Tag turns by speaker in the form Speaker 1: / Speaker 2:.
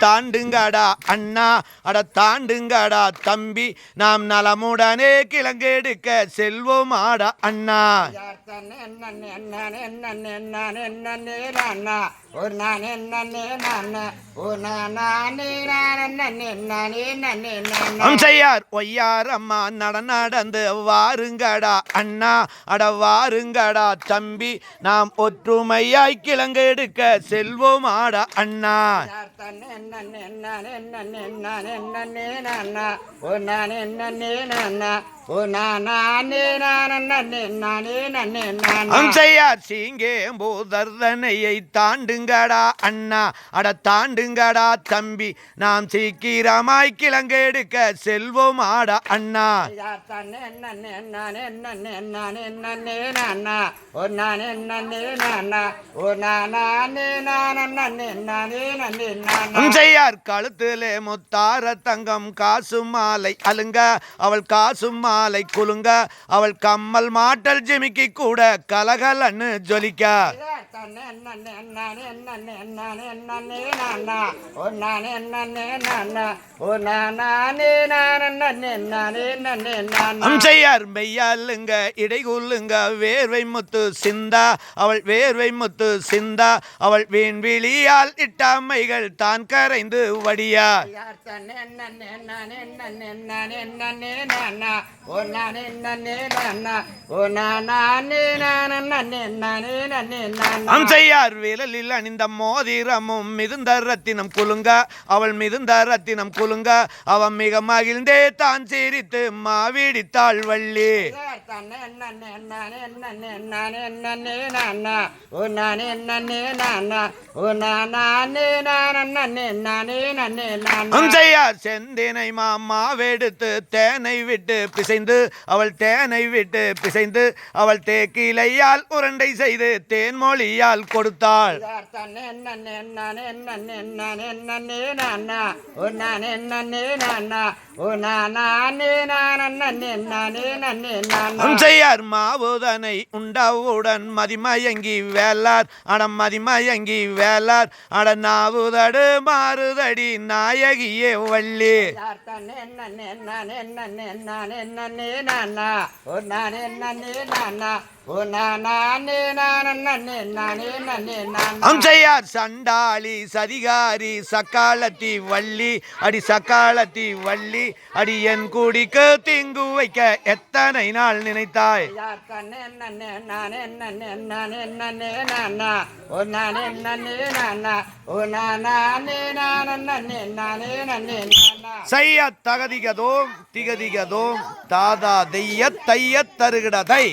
Speaker 1: தாண்டுங்கடா அண்ணா. அட தாண்டுங்கடா தம்பி. நாம் நலமுடனே கிழங்கெடுக்க செல்வோமாடா அண்ணா.
Speaker 2: ஒரு நான்
Speaker 1: அம்சையார் ஒய்யாரம்மா நட நடந்து வாருங்கடா அண்ணா. அட வாருங்கடா தம்பி. நாம் ஒற்றுமையாய் கிழங்கெடுக்க செல்வோமாடா அண்ணா. பூதர்தனையை தாண்டுங்கடா அண்ணா அட தாண்டுங்கடா தம்பி நாம் சீக்கிரமாய் கிழங்கு எடுக்க செல்வோம் ஆடா அண்ணா நானே நானே நானே என்ன அம்சையார் கழுத்திலே முத்தார தங்கம் காசு மாலை அலுங்க அவள் காசு மாலை குலுங்க அவள் கம்மல் மாட்டல் ஜிமிக்கி கூட கலகலன்னு ஜொலிக்க அம்சையார் மெய்யாலுங்க இடைகுல்லுங்க வேர்வை முத்து சிந்தா அவள் வேர்வை முத்து சிந்தா அவள் வீண் விழியால் இட்டாமைகள் தான் கரைந்து வடியா அம்சையார் விரலில் அணிந்த மோதிரமும் மிகுந்த ரத்தினம் குலுங்க அவள் மிகுந்த ரத்தினம் குலுங்க அவன் மிக மகிழ்ந்தே தான் சிரித்து மாவிடித்தாள் வள்ளி. அம்சையார் செந்தினை மாமாவெடுத்து தேனை விட்டு பிசைந்து அவள் தேனை விட்டு பிசைந்து அவள் தேக்கிலையால் உருண்டை செய்து தேன்மொழியால் கொடுத்தாள் அம்சையார் மாவுதனை உண்டவுடன் மதிமயங்கி வேளார் அடம் மதிமயங்கி வேளார் அட நாவுதடு மாறுதடி நாயகியே வள்ளி அம்சையார் சண்டாளி சதிகாரி சக்காலத்தி வள்ளி அடி சக்காலத்தி வள்ளி அடி என் குடிக்கு திங்கு வைக்க எத்தனை நாள் நினைத்தாய் செய்ய தகதிகதோம் திகதிகதோம் தாதா தெய்ய தைய தருகிடதை